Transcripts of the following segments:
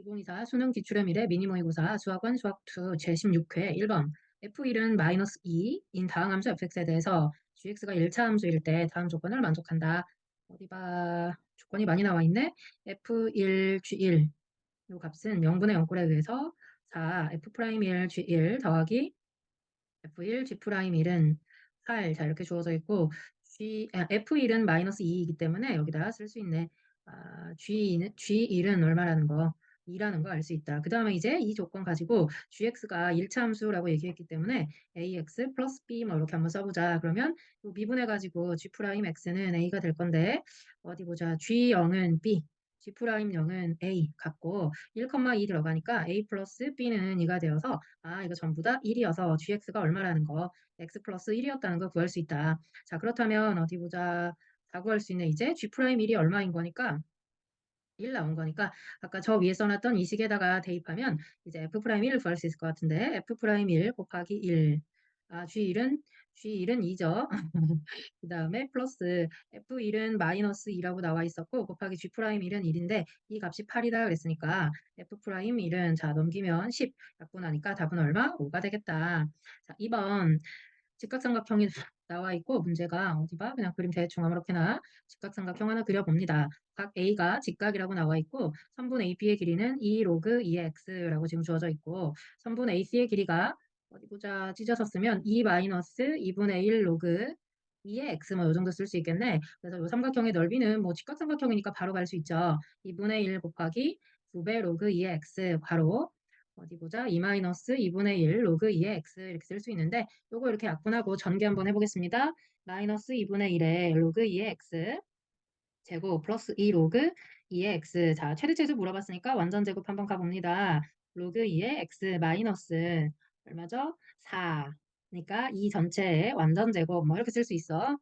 2024 수능 기출의 미래 미니 모의고사 수학원 수학2 제16회 1번 F1은 마이너스 2인 다음 함수 fx에 대해서 gx가 1차 함수일 때 다음 조건을 만족한다. 어디 봐. 조건이 많이 나와 있네. F1 G1 이 값은 0분의 0꼴에 의해서 4 F'1 G1 더하기 F1 G'1은 8. 자 이렇게 주어져 있고 G, 아, F1은 마이너스 2이기 때문에 여기다 쓸 수 있네. 아, G2는, G1은 얼마라는 거 2라는 거 알 수 있다. 그 다음에 이제 이 조건 가지고 gx가 1차 함수라고 얘기했기 때문에 ax 플러스 b 뭐 이렇게 한번 써보자. 그러면 미분해가지고 g 프라임 x는 a가 될 건데 어디 보자. g0은 b, g 프라임 0은 a 같고 1,2 들어가니까 a 플러스 b는 2가 되어서 아 이거 전부 다 1이어서 gx가 얼마라는 거 x 플러스 1이었다는 걸 구할 수 있다. 자 그렇다면 어디 보자. 다 구할 수 있는 이제 g 프라임 1이 얼마인 거니까 1 나온 거니까 아까 저 위에 써놨던 이 식에다가 대입하면 이제 f'1을 구할 수 있을 것 같은데 f'1 곱하기 1 아, G1은 G1은 2죠. 그 다음에 플러스 F1은 마이너스 2라고 나와 있었고 곱하기 G'1은 1인데 이 값이 8이다 그랬으니까 F'1은 자 넘기면 10 약분하니까 답은 얼마? 5가 되겠다. 자 2번 직각삼각형이 나와 있고 문제가 어디 봐? 그냥 그림 대충 아무렇게나 직각삼각형 하나 그려봅니다. 각 A가 직각이라고 나와 있고 선분 AB의 길이는 2 로그 2x라고 지금 주어져 있고 선분 AC의 길이가 어디 보자 찢어서 쓰면 2 마이너스 2분의 1 로그 2의 x 뭐이 정도 쓸 수 있겠네. 그래서 이 삼각형의 넓이는 뭐 직각삼각형이니까 바로 갈 수 있죠. 2분의 1 곱하기 9배 로그 2의 x 바로 어디 보자. 2 마이너스 2분의 1 로그 2의 x 이렇게 쓸 수 있는데 요거 이렇게 약분하고 전개 한번 해보겠습니다. 마이너스 2분의 1의 로그 2의 x 제곱 플러스 2 로그 2의 x 자 최대 최소 물어봤으니까 완전 제곱 한번 가봅니다. 로그 2의 x 마이너스 얼마죠? 4 그러니까 이 전체의 완전 제곱 뭐 이렇게 쓸 수 있어.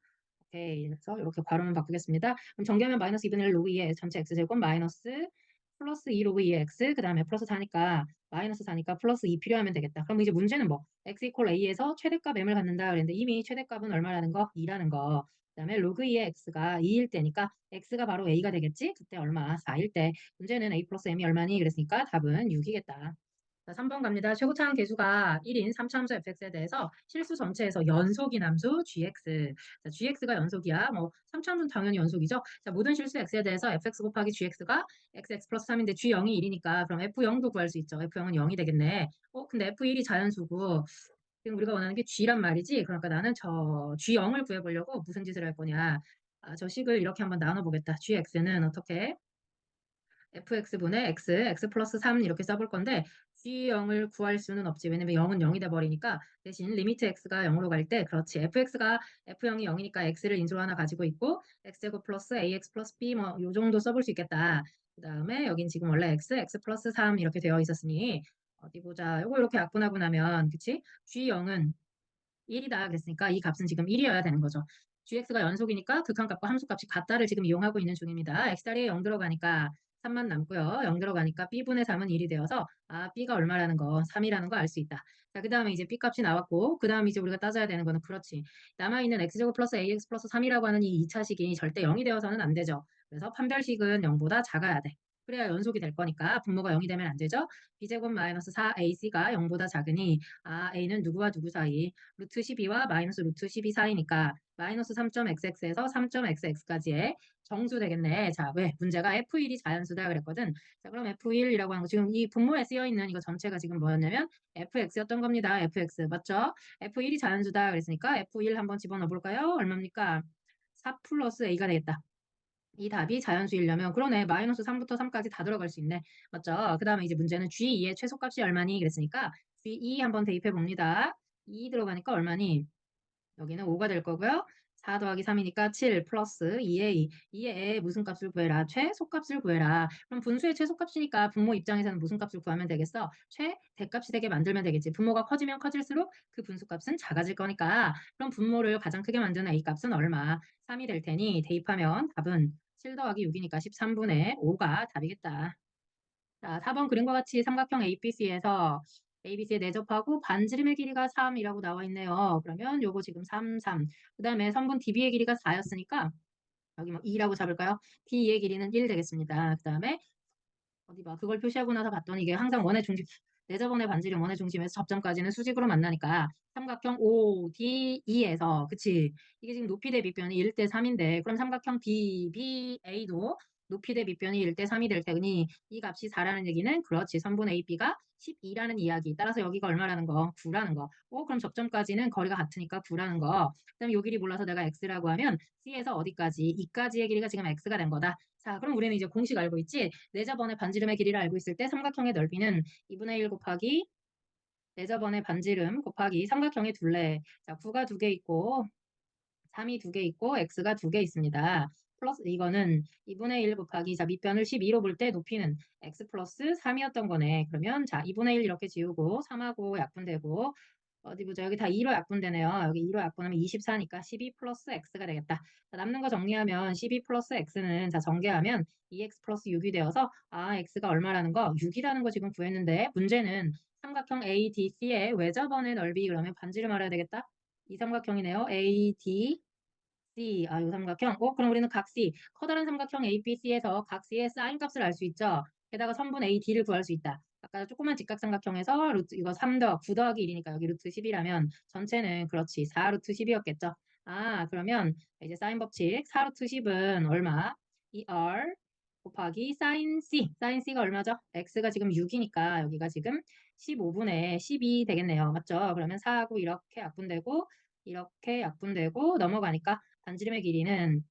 오케이 그래서 이렇게 괄호만 바꾸겠습니다. 그럼 전개하면 마이너스 2분의 1 로그 2의 전체 x 제곱 마이너스 플러스 2 로그 2x 그 다음에 플러스 4니까 마이너스 4니까 플러스 2 필요하면 되겠다. 그럼 이제 문제는 뭐 x 이퀄 a에서 최대값 m을 갖는다 그랬는데 이미 최대값은 얼마라는 거? 2라는 거. 그 다음에 로그 2의 x가 2일 때니까 x가 바로 a가 되겠지? 그때 얼마? 4일 때. 문제는 a 플러스 m이 얼마니? 그랬으니까 답은 6이겠다. 자, 3번 갑니다. 최고차항 계수가 1인 3차함수 fx에 대해서 실수 전체에서 연속인 함수 gx. 자, gx가 연속이야. 뭐 3차함수는 당연히 연속이죠. 자, 모든 실수 x에 대해서 fx 곱하기 gx가 xx 플러스 3인데 g0이 1이니까 그럼 f0도 구할 수 있죠. f0은 0이 되겠네. 어, 근데 f1이 자연수고 지금 우리가 원하는 게 g란 말이지. 그러니까 나는 저 g0을 구해보려고 무슨 짓을 할 거냐. 아, 저 식을 이렇게 한번 나눠보겠다. gx는 어떻게? fx분의 x, x 플러스 3 이렇게 써볼 건데 g0을 구할 수는 없지. 왜냐면 0은 0이 돼버리니까 대신 리미트 x가 0으로 갈 때 그렇지. fx가 f0이 0이니까 x를 인수로 하나 가지고 있고 x제곱 플러스 ax 플러스 b 뭐 요 정도 써볼 수 있겠다. 그 다음에 여긴 지금 원래 x, x 플러스 3 이렇게 되어 있었으니 어디 보자. 요거 이렇게 약분하고 나면 그치? g0은 1이다 그랬으니까 이 값은 지금 1이어야 되는 거죠. gx가 연속이니까 극한값과 함수값이 같다를 지금 이용하고 있는 중입니다. x자리에 0 들어가니까 3만 남고요. 0 들어가니까 b분의 3은 1이 되어서 아 b가 얼마라는 거 3이라는 거 알 수 있다. 자, 그 다음에 이제 b 값이 나왔고 그 다음 이제 우리가 따져야 되는 거는 그렇지. 남아있는 x제곱 플러스 ax 플러스 3이라고 하는 이 2차식이 절대 0이 되어서는 안 되죠. 그래서 판별식은 0보다 작아야 돼. 그래야 연속이 될 거니까 분모가 0이 되면 안 되죠. b제곱 마이너스 4ac가 0보다 작으니 아 a는 누구와 누구 사이 루트 12와 마이너스 루트 12 사이니까 마이너스 3.xx에서 3.xx까지의 정수 되겠네. 자, 왜? 문제가 F1이 자연수다 그랬거든. 자, 그럼 F1이라고 하는 거 지금 이 분모에 쓰여 있는 이거 전체가 지금 뭐였냐면 fx였던 겁니다. fx 맞죠? F1이 자연수다 그랬으니까 F1 한번 집어넣어 볼까요? 얼마입니까? 4 플러스 a가 되겠다. 이 답이 자연수이려면 그러네. 마이너스 3부터 3까지 다 들어갈 수 있네. 맞죠? 그 다음에 이제 문제는 G2의 최소값이 얼마니? 그랬으니까 G2 한번 대입해 봅니다. 2 들어가니까 얼마니? 여기는 5가 될 거고요. 4 더하기 3이니까 7 플러스 2a. 2의 무슨 값을 구해라? 최소값을 구해라. 그럼 분수의 최소값이니까 분모 입장에서는 무슨 값을 구하면 되겠어? 최대값이 되게 만들면 되겠지. 분모가 커지면 커질수록 그 분수값은 작아질 거니까 그럼 분모를 가장 크게 만드는 a 값은 얼마? 3이 될 테니 대입하면 답은 7 더하기 6이니까 13분의 5가 답이겠다. 자, 4번 그림과 같이 삼각형 ABC에서 ABC에 내접하고 반지름의 길이가 3이라고 나와 있네요. 그러면 요거 지금 3, 3. 그 다음에 선분 DB의 길이가 4였으니까 여기 뭐 2라고 잡을까요? B의 길이는 1 되겠습니다. 그 다음에 어디 봐. 그걸 표시하고 나서 봤더니 이게 항상 원의 중심 내저번의 반지름 원의 중심에서 접점까지는 수직으로 만나니까 삼각형 ODE에서 그치 이게 지금 높이 대 밑변이 1대 3인데 그럼 삼각형 BBA도 높이 대 밑변이 1대 3이 될 테니 이 값이 4라는 얘기는 그렇지. 3분의 AB가 12라는 이야기. 따라서 여기가 얼마라는 거? 9라는 거. 어, 그럼 접점까지는 거리가 같으니까 9라는 거. 그다음에 요 길이 몰라서 내가 x라고 하면 c에서 어디까지? 2까지의 길이가 지금 x가 된 거다. 자 그럼 우리는 이제 공식 알고 있지? 내저번의 반지름의 길이를 알고 있을 때 삼각형의 넓이는 2분의 1 곱하기 내저번의 반지름 곱하기 삼각형의 둘레. 자 9가 두 개 있고 3이 두 개 있고 x가 두 개 있습니다. 플러스 이거는 2분의 1 곱하기 자 밑변을 12로 볼 때 높이는 x 플러스 3이었던 거네. 그러면 자 2분의 1 이렇게 지우고 3하고 약분되고 어디 보자. 여기 다 2로 약분되네요. 여기 2로 약분하면 24니까 12 플러스 x가 되겠다. 자, 남는 거 정리하면 12 플러스 x는 자 전개하면 2x 플러스 6이 되어서 아 x가 얼마라는 거 6이라는 거 지금 구했는데 문제는 삼각형 ADC의 외접원의 넓이 그러면 반지름 알아야 되겠다. 이 삼각형이네요. AD C, 아, 요 삼각형. 어, 그럼 우리는 각 C, 커다란 삼각형 ABC에서 각 C의 사인 값을 알 수 있죠. 게다가 선분 AD를 구할 수 있다. 아까 조그만 직각삼각형에서 루트 이거 3 더, 9 더하기 1이니까 여기 루트 10이라면 전체는 그렇지 4 루트 10이었겠죠. 아, 그러면 이제 사인 법칙 4 루트 10은 얼마? 2R 곱하기 사인 C. 사인 C가 얼마죠? X가 지금 6이니까 여기가 지금 15분의 10이 되겠네요. 맞죠? 그러면 4하고 이렇게 약분되고 이렇게 약분되고 넘어가니까 반지름의 길이는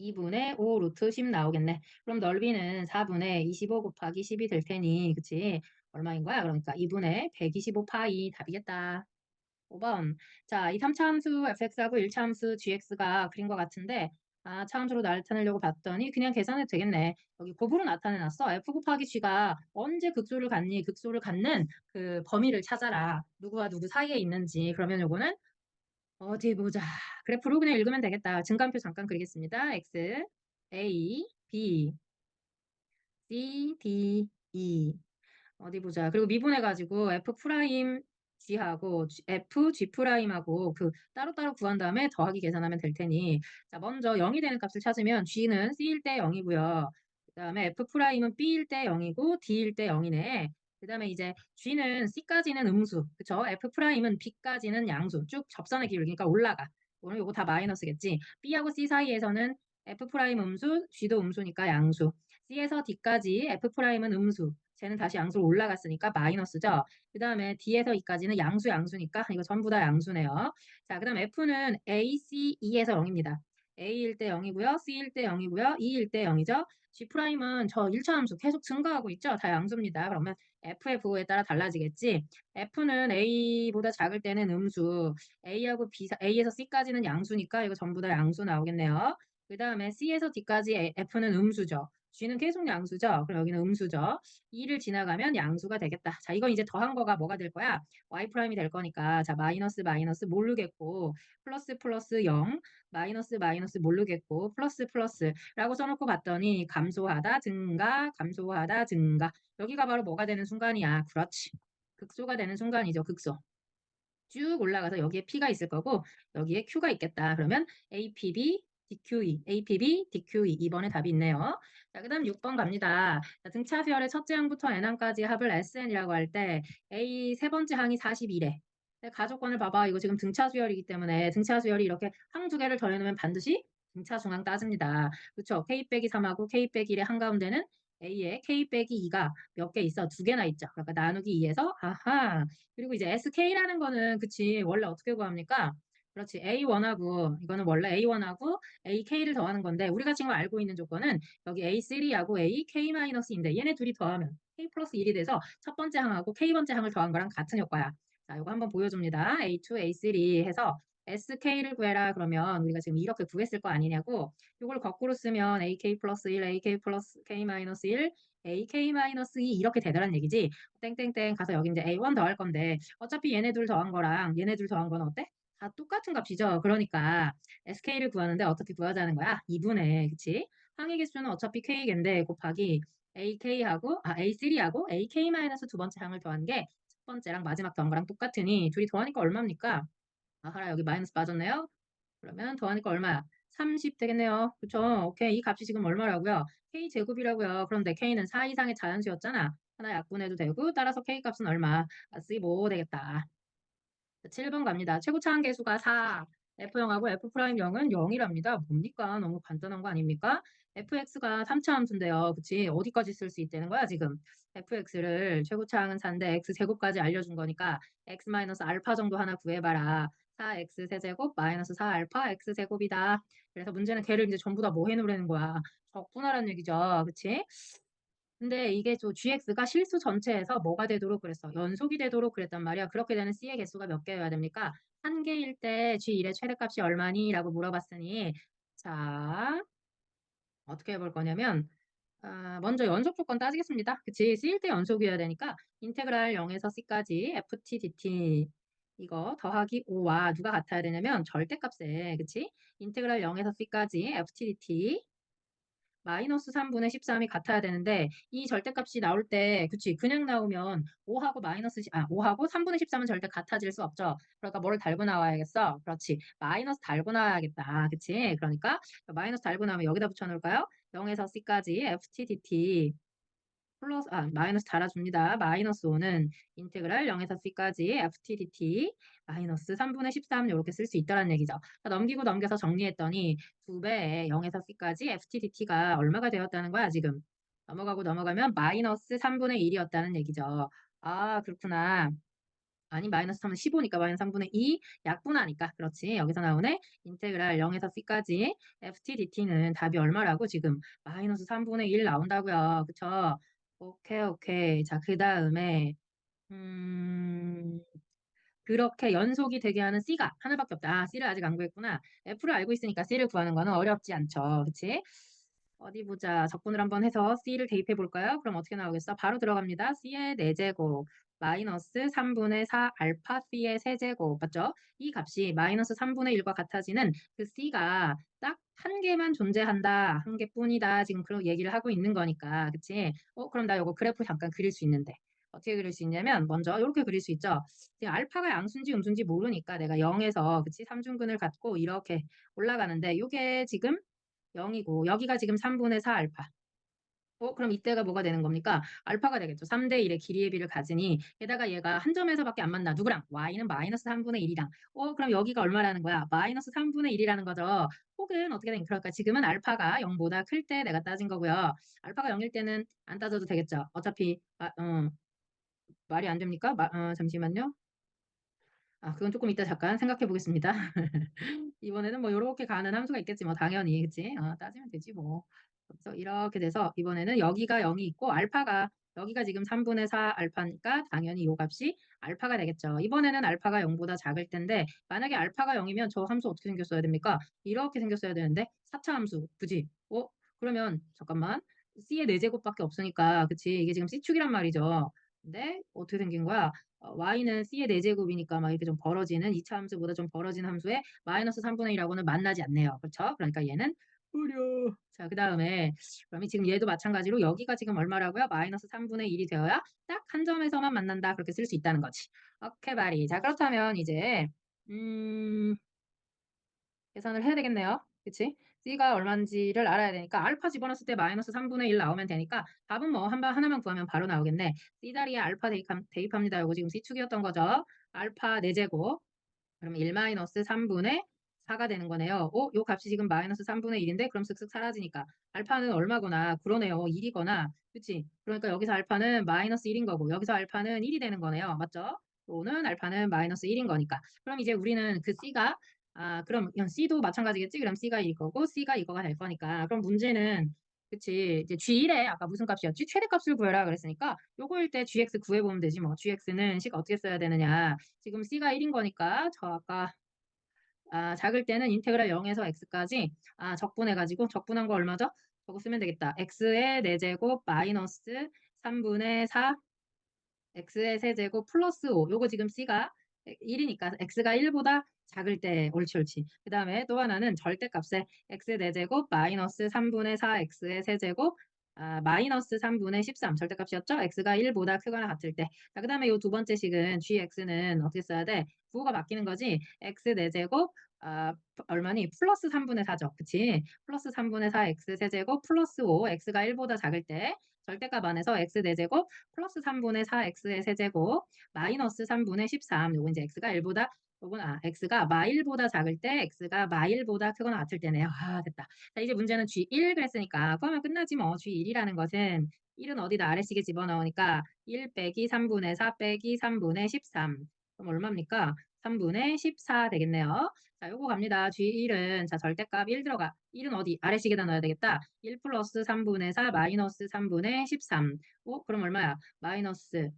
2분의 5 루트 10 나오겠네. 그럼 넓이는 4분의 25 곱하기 10이 될 테니 그치? 얼마인 거야? 그러니까 2분의 125 파이 답이겠다. 5번. 자, 이 3차 함수 fx하고 1차 함수 gx가 것 같은데 아, 차함수로 나타내려고 봤더니 그냥 계산해도 되겠네. 여기 곱으로 나타내놨어. f 곱하기 g가 언제 극소를 갖니? 극소를 갖는 그 범위를 찾아라. 누구와 누구 사이에 있는지. 그러면 요거는 어디 보자. 그래프로 그냥 읽으면 되겠다. 증가표 잠깐 그리겠습니다. x, a, b, c, d, e. 어디 보자. 그리고 미분해가지고 f 프라임 g하고 f g 프라임하고 그 따로따로 구한 다음에 더하기 계산하면 될 테니 자 먼저 0이 되는 값을 찾으면 g는 c일 때 0이고요. 그 다음에 f 프라임은 b일 때 0이고 d일 때 0이네. 그 다음에 이제 g는 c까지는 음수, 그쵸? f 프라임은 b까지는 양수, 쭉 접선의 기울기니까 올라가. 오늘 요거 다 마이너스겠지. b하고 c 사이에서는 f 프라임 음수, g도 음수니까 양수. c에서 d까지 f 프라임은 음수, 쟤는 다시 양수로 올라갔으니까 마이너스죠. 그 다음에 D에서 E까지는 양수 양수니까 이거 전부 다 양수네요. 자, 그 다음 F는 A, C, E에서 0입니다. A일 때 0이고요. C일 때 0이고요. E일 때 0이죠. G'은 저 1차 함수 계속 증가하고 있죠. 다 양수입니다. 그러면 F의 부호에 따라 달라지겠지. F는 A보다 작을 때는 음수, A하고 B, A에서 C까지는 양수니까 이거 전부 다 양수 나오겠네요. 그 다음에 C에서 D까지 F는 음수죠. G는 계속 양수죠. 그럼 여기는 음수죠. 2를 지나가면 양수가 되겠다. 자, 이건 이제 더한 거가 뭐가 될 거야? y 프라임이 될 거니까 자, 마이너스 마이너스 모르겠고 플러스 플러스 0, 마이너스 마이너스 모르겠고 플러스 플러스라고 써놓고 봤더니 감소하다 증가, 감소하다 증가. 여기가 바로 뭐가 되는 순간이야? 그렇지. 극소가 되는 순간이죠. 극소. 쭉 올라가서 여기에 P가 있을 거고 여기에 Q가 있겠다. 그러면 APB DQE, APB, DQE 2번에 답이 있네요. 자, 그 다음 6번 갑니다. 자, 등차 수열의 첫째 항부터 n항까지 합을 SN이라고 할 때 A 세 번째 항이 41에 가족권을 봐봐. 이거 지금 등차 수열이기 때문에 등차 수열이 이렇게 항 두 개를 더해놓으면 반드시 등차 중항 따집니다. 그렇죠? K 빼기 3하고 K 빼기 1의 한가운데는 A에 K 빼기 2가 몇 개 있어? 두 개나 있죠. 그러니까 나누기 2에서 아하. 그리고 이제 SK라는 거는 그치 원래 어떻게 구합니까? 그렇지. A1하고 이거는 원래 A1하고 AK를 더하는 건데 우리가 지금 알고 있는 조건은 여기 A3하고 AK-인데 얘네 둘이 더하면 K 플러스 1이 돼서 첫 번째 항하고 K번째 항을 더한 거랑 같은 효과야. 자, 이거 한번 보여줍니다. A2, A3 해서 SK를 구해라 그러면 우리가 지금 이렇게 구했을 거 아니냐고 이걸 거꾸로 쓰면 AK 플러스 1, AK 플러스 K 마이너스 1, AK 마이너스 2 이렇게 되더란 얘기지 땡땡땡 가서 여기 이제 A1 더할 건데 어차피 얘네 둘 더한 거랑 얘네 둘 더한 건 어때? 다 똑같은 값이죠. 그러니까 SK를 구하는데 어떻게 구하자는 거야? 2분의 그치? 항의 개수는 어차피 K인데 곱하기 AK하고 아 A3하고 AK 마이너스 두 번째 항을 더한 게 첫 번째랑 마지막 더한 거랑 똑같으니 둘이 더하니까 얼마입니까? 아하라 여기 마이너스 빠졌네요. 그러면 더하니까 얼마야? 30 되겠네요. 그쵸? 오케이. 이 값이 지금 얼마라고요? k 제곱이라고요. 그런데 k는 4 이상의 자연수였잖아. 하나 약분해도 되고 따라서 k 값은 얼마? 아, 15 되겠다. 7번 갑니다. 최고 차항 계수가 4. F형하고 F'형은 0이랍니다. 뭡니까? 너무 간단한 거 아닙니까? fx가 3차 함수인데요. 그치? 어디까지 쓸 수 있다는 거야, 지금? fx를 최고 차항은 4인데 x 제곱까지 알려준 거니까 x 마이너스 정도 하나 구해봐라. 4x 세제곱 마이너스 4알파 x 제곱이다. 그래서 문제는 걔를 이제 전부 다 뭐 해놓으라는 거야. 적분하라는 얘기죠. 그치? 근데 이게 저 gx가 실수 전체에서 뭐가 되도록 그랬어? 연속이 되도록 그랬단 말이야. 그렇게 되는 c의 개수가 몇 개여야 됩니까? 한 개일 때 g1의 최대값이 얼마니? 라고 물어봤으니 자 어떻게 해볼 거냐면 아, 먼저 연속 조건 따지겠습니다. 그치? C일 때 연속이어야 되니까 인테그랄 0에서 C까지 ft dt 이거 더하기 5와 누가 같아야 되냐면 절대값에 그치? 인테그랄 0에서 C까지 ft dt 마이너스 3분의 13이 같아야 되는데 이 절대값이 나올 때 그치 그냥 나오면 5하고 마이너스 시- 아 5하고 3분의 13은 절대 같아질 수 없죠. 그러니까 뭐를 달고 나와야겠어? 그렇지. 마이너스 달고 나와야겠다. 그치? 그러니까 마이너스 달고 나오면 여기다 붙여 놓을까요? 0에서 C까지 ft dt 플러스 아 마이너스 달아줍니다. 마이너스 5는 인테그랄 0에서 C까지 ft dt 마이너스 3분의 13 이렇게 쓸 수 있다는 얘기죠. 자, 넘기고 넘겨서 정리했더니 2배의 0에서 C까지 ft dt가 얼마가 되었다는 거야 지금. 넘어가고 넘어가면 마이너스 3분의 1이었다는 얘기죠. 아 그렇구나. 아니 마이너스 3은 15니까 마이너스 3분의 2 약분하니까 그렇지 여기서 나오네 인테그랄 0에서 c까지 ft dt는 답이 얼마라고 지금 마이너스 3분의 1 나온다고요 그쵸 오케이 오케이 자 그 다음에 음 그렇게 연속이 되게 하는 C가 하나밖에 없다. 아, C를 아직 안 구했구나. F를 알고 있으니까 C를 구하는 거는 어렵지 않죠. 그치? 어디 보자. 적분을 한번 해서 C를 대입해 볼까요? 그럼 어떻게 나오겠어? 바로 들어갑니다. C의 4제곱 마이너스 3분의 4 알파 C의 세제곱 맞죠? 이 값이 마이너스 3분의 1과 같아지는 그 C가 딱 한 개만 존재한다. 한 개뿐이다. 지금 그런 얘기를 하고 있는 거니까. 그치? 어, 그럼 나 이거 그래프 잠깐 그릴 수 있는데. 어떻게 그릴 수 있냐면 먼저 이렇게 그릴 수 있죠. 지금 알파가 양수인지 음수인지 모르니까 내가 0에서 그치 삼중근을 갖고 이렇게 올라가는데 이게 지금 0이고 여기가 지금 3분의 4 알파. 어, 그럼 이때가 뭐가 되는 겁니까? 알파가 되겠죠. 3대 1의 길이의 비를 가지니 게다가 얘가 한 점에서밖에 안 만나. 누구랑? y는 마이너스 3분의 1이랑. 어, 그럼 여기가 얼마라는 거야? 마이너스 3분의 1이라는 거죠. 혹은 어떻게 된 그럴까? 지금은 알파가 0보다 클 때 내가 따진 거고요. 알파가 0일 때는 안 따져도 되겠죠. 어차피 아, 어, 말이 안 됩니까? 마, 어, 잠시만요. 아, 그건 조금 이따 잠깐 생각해 보겠습니다. 이번에는 뭐 요렇게 가는 함수가 있겠지 뭐 당연히 그치? 어, 따지면 되지 뭐. 그래서 이렇게 돼서 이번에는 여기가 0이 있고 알파가 여기가 지금 3분의 4 알파니까 당연히 요 값이 알파가 되겠죠. 이번에는 알파가 0보다 작을 텐데 만약에 알파가 0이면 저 함수 어떻게 생겼어야 됩니까? 이렇게 생겼어야 되는데 4차 함수 그지? 어? 그러면 잠깐만 C의 4제곱밖에 없으니까 그치? 이게 지금 C축이란 말이죠. 근데 어떻게 생긴 거야? 어, y는 c의 4제곱이니까 막 이렇게 좀 벌어지는 2차 함수보다 좀 벌어진 함수에 마이너스 3분의 1하고는 만나지 않네요. 그렇죠? 그러니까 얘는 무려. 자, 그 다음에 그러면 지금 얘도 마찬가지로 여기가 지금 얼마라고요? 마이너스 3분의 1이 되어야 딱 한 점에서만 만난다. 그렇게 쓸 수 있다는 거지. 오케이, 바리. 자, 그렇다면 이제 음 계산을 해야 되겠네요. 그치? C가 얼마인지를 알아야 되니까 알파 집어넣었을 때 마이너스 3분의 1 나오면 되니까 답은 뭐 한 번 하나만 구하면 바로 나오겠네. C 자리에 알파 대입함, 대입합니다. 이거 지금 C축이었던 거죠. 알파 4제곱 그러면 1 마이너스 3분의 4가 되는 거네요. 어? 요 값이 지금 마이너스 3분의 1인데 그럼 쓱쓱 사라지니까 알파는 얼마거나 그러네요. 1이거나 그치? 그러니까 여기서 알파는 마이너스 1인 거고 여기서 알파는 1이 되는 거네요. 맞죠? 또는 알파는 마이너스 1인 거니까. 그럼 이제 우리는 그 C가 아 그럼 C도 마찬가지겠지? 그럼 C가 이 거고 C가 이거가 될 거니까. 그럼 문제는 그치 이제 G1에 아까 무슨 값이었지? 최대값을 구해라 그랬으니까 요거일 때 GX 구해보면 되지 뭐. GX는 C가 어떻게 써야 되느냐. 지금 C가 1인 거니까 저 아까 아, 작을 때는 인테그랄 0에서 x까지 아, 적분해가지고 적분한 거 얼마죠? 저거 쓰면 되겠다. x의 4제곱 마이너스 3분의 4 x의 세제곱 플러스 5 요거 지금 c가 1이니까 x가 1보다 작을 때 옳지 옳지. 그 다음에 또 하나는 절대값에 x 4제곱 마이너스 3분의 4 x의 세제곱 아, 마이너스 3분의 13 절대값이었죠? x가 1보다 크거나 같을 때. 그 다음에 이 두 번째 식은 gx는 어떻게 써야 돼? 부호가 바뀌는 거지. x 4제곱 아 얼마니? 플러스 3분의 4죠. 그치? 플러스 3분의 4 x 세제곱 플러스 5 x가 1보다 작을 때 절대값 안에서 x 4제곱 플러스 3분의 4 x의 세제곱 마이너스 3분의 13 요거 인제 x가 1보다 요건 아 x가 마 1보다 작을 때 x가 마 1보다 크거나 같을 때네요. 아 됐다. 자 이제 문제는 G1 그랬으니까 그러면 끝나지 뭐. G1이라는 것은 1은 어디다 아래식에 집어넣으니까 1 빼기 3분의 4 빼기 3분의 13 그럼 얼마입니까? 3분의 14 되겠네요. 자, 요거 갑니다. G1은 자 절대값 1 들어가. 1은 어디? 아래식에다 넣어야 되겠다. 1 플러스 3분의 4 마이너스 3분의 13. 어? 그럼 얼마야? 마이너스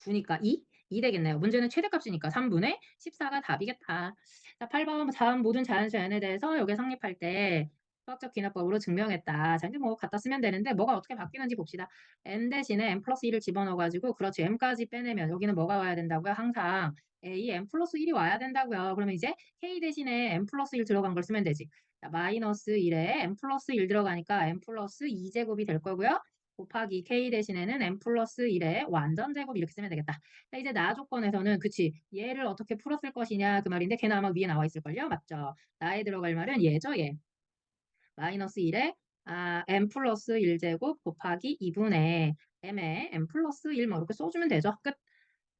9니까 2? 2 되겠네요. 문제는 최대값이니까 3분의 14가 답이겠다. 자, 8번 다음 모든 자연수 n에 대해서 요게 성립할 때 수학적 기납법으로 증명했다. 자, 이제 뭐 갖다 쓰면 되는데 뭐가 어떻게 바뀌는지 봅시다. n 대신에 n 플러스 1을 집어넣어 가지고 그렇죠. m까지 빼내면 여기는 뭐가 와야 된다고요? 항상 a n 플러스 1이 와야 된다고요. 그러면 이제 k 대신에 n 플러스 1 들어간 걸 쓰면 되지. 자, 마이너스 1에 n 플러스 1 들어가니까 n 플러스 2제곱이 될 거고요. 곱하기 k 대신에는 n 플러스 1의 완전 제곱 이렇게 쓰면 되겠다. 자, 이제 나 조건에서는 그치 얘를 어떻게 풀었을 것이냐 그 말인데 걔는 아마 위에 나와 있을걸요? 맞죠? 나에 들어갈 말은 얘죠 얘. 마이너스 1에 아, m 플러스 1제곱 곱하기 2분의 m에 m 플러스 1뭐 이렇게 써주면 되죠. 끝.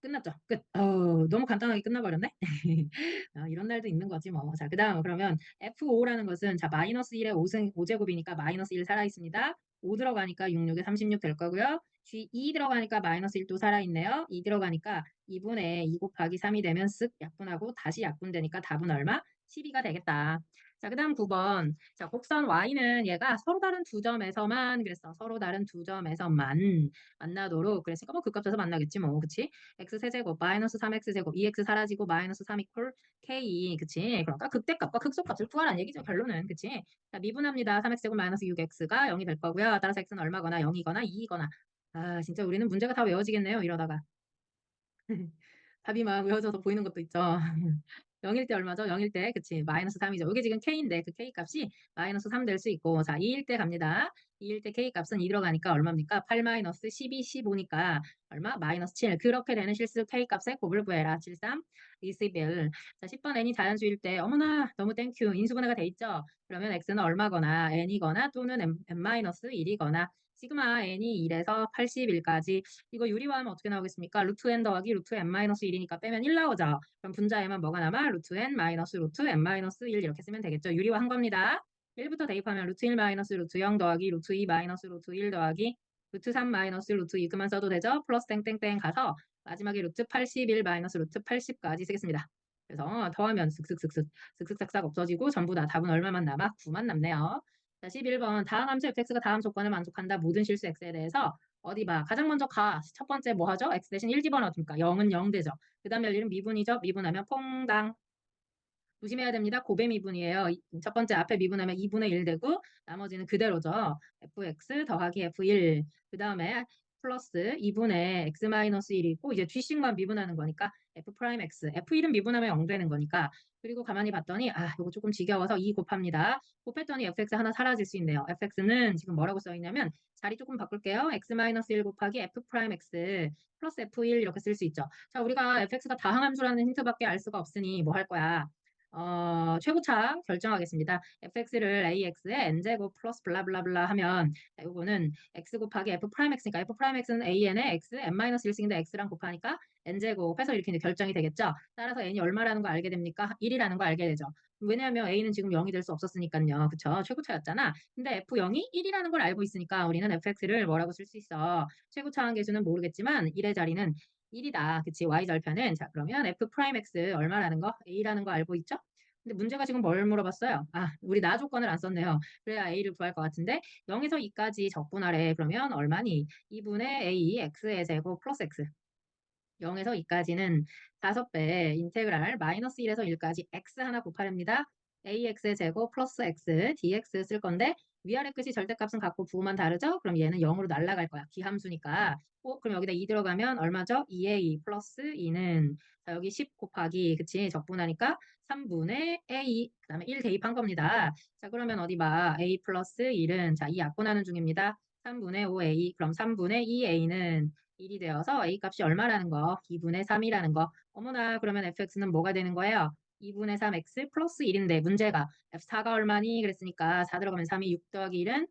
끝났죠. 끝. 어, 너무 간단하게 끝나버렸네. 어, 이런 날도 있는 거지 뭐. 자, 그 다음 그러면 F5라는 것은 자 마이너스 1에 5승 5제곱이니까 마이너스 1 살아있습니다. 5 들어가니까 6, 6에 36 될 거고요. G2 들어가니까 마이너스 1도 살아있네요. 2 들어가니까 2분의 2 곱하기 3이 되면 쓱 약분하고 다시 약분되니까 답은 얼마? 12가 되겠다. 자, 그 다음 9번. 자, 곡선 Y는 얘가 서로 다른 두 점에서만 그랬어. 서로 다른 두 점에서만 만나도록 그랬으니까 뭐 극값에서 만나겠지 뭐. 그치? x 세제곱 마이너스 3x제곱 2x 사라지고 마이너스 3 이퀄 k 그치? 그러니까 극대값과 극소값을 구하라는 얘기죠. 결론은. 그치? 자, 미분합니다. 3x제곱 마이너스 6x가 0이 될 거고요. 따라서 x는 얼마거나 0이거나 2이거나 아 진짜 우리는 문제가 다 외워지겠네요. 이러다가. 답이 막 외워져서 보이는 것도 있죠. 0일 때 얼마죠? 0일 때 그치 마이너스 3이죠. 이게 지금 k인데 그 k 값이 마이너스 3 될 수 있고 자 2일 때 갑니다. 2일 때 k 값은 2 들어가니까 얼마입니까? 8 마이너스 12, 15니까 얼마? 마이너스 7. 그렇게 되는 실수 k 값의 곱을 구해라. 73, 21. 자 10번 n이 자연수일 때 어머나 너무 땡큐 인수분해가 돼 있죠. 그러면 x는 얼마거나 n이거나 또는 n, n-1이거나 시그마 n이 1에서 81까지 이거 유리화하면 어떻게 나오겠습니까? 루트 n 더하기 루트 n-1이니까 빼면 1 나오죠. 그럼 분자에만 뭐가 남아? 루트 n 마이너스 루트 n-1 이렇게 쓰면 되겠죠. 유리화한 겁니다. 1부터 대입하면 루트 1 마이너스 루트 0 더하기 루트 2 마이너스 루트 1 더하기 루트 3 마이너스 루트 2 그만 써도 되죠. 플러스 땡땡땡 가서 마지막에 루트 81 마이너스 루트 80까지 쓰겠습니다. 그래서 더하면 슥슥슥슥 슥슥삭삭 없어지고 전부 다 답은 얼마만 남아? 9만 남네요. 자, 11번 다음 함수 fx가 다음 조건을 만족한다. 모든 실수 x에 대해서 어디 봐. 가장 먼저 가. 첫 번째 뭐 하죠? x 대신 1 집어넣습니까? 0은 0 되죠. 그 다음 열일은 미분이죠. 미분하면 퐁당. 조심해야 됩니다. 고배 미분이에요. 첫 번째 앞에 미분하면 2분의 1 되고 나머지는 그대로죠. fx 더하기 f1. 그 다음에 플러스 2분의 x 마이너스 1이 있고 이제 뒤식만 미분하는 거니까 f 프라임 x. f1은 미분하면 0 되는 거니까 그리고 가만히 봤더니 아 이거 조금 지겨워서 2 곱합니다. 곱했더니 fx 하나 사라질 수 있네요. fx는 지금 뭐라고 써 있냐면 자리 조금 바꿀게요. x 마이너스 1 곱하기 f 프라임 x 플러스 f1 이렇게 쓸 수 있죠. 자 우리가 fx가 다항함수라는 힌트밖에 알 수가 없으니 뭐 할 거야. 어, 최고차 결정하겠습니다. fx를 ax에 n제곱 플러스 블라블라블라 하면 이거는 x 곱하기 f 프라임 x니까 f 프라임 x는 an에 x n 마이너스 1승인데 x랑 곱하니까 n제곱 해서 이렇게 이제 결정이 되겠죠. 따라서 n이 얼마라는 거 알게 됩니까? 1이라는 거 알게 되죠. 왜냐하면 a는 지금 0이 될 수 없었으니까요. 그쵸? 최고차였잖아. 근데 f0이 1이라는 걸 알고 있으니까 우리는 fx를 뭐라고 쓸 수 있어? 최고차 한계수는 모르겠지만 1의 자리는 1이다. 그치? y절편은 자 그러면 f 프라임 x 얼마라는 거? a라는 거 알고 있죠? 근데 문제가 지금 뭘 물어봤어요? 아, 우리 나 조건을 안 썼네요. 그래야 a를 구할 것 같은데 0에서 2까지 적분하래. 그러면 얼마니? 2분의 a x의 제곱 플러스 x. 0에서 2까지는 5배 인테그랄 마이너스 1에서 1까지 x 하나 곱하랍니다. ax의 제곱 플러스 x dx 쓸 건데 위아래 끝이 절대값은 같고 부호만 다르죠? 그럼 얘는 0으로 날아갈 거야. 기함수니까. 어, 그럼 여기다 2 들어가면 얼마죠? 2a 플러스 2는 자, 여기 10 곱하기 그치? 적분하니까 3분의 a 그 다음에 1 대입한 겁니다. 자 그러면 어디 봐. a 플러스 1은 자이 약분하는 중입니다. 3분의 5a 그럼 3분의 2a는 1이 되어서 a 값이 얼마라는 거? 2분의 3이라는 거. 어머나 그러면 fx는 뭐가 되는 거예요? 2분의 3x 플러스 1인데 문제가 F4가 얼마니? 그랬으니까 4 들어가면 3이 6 더하기 1은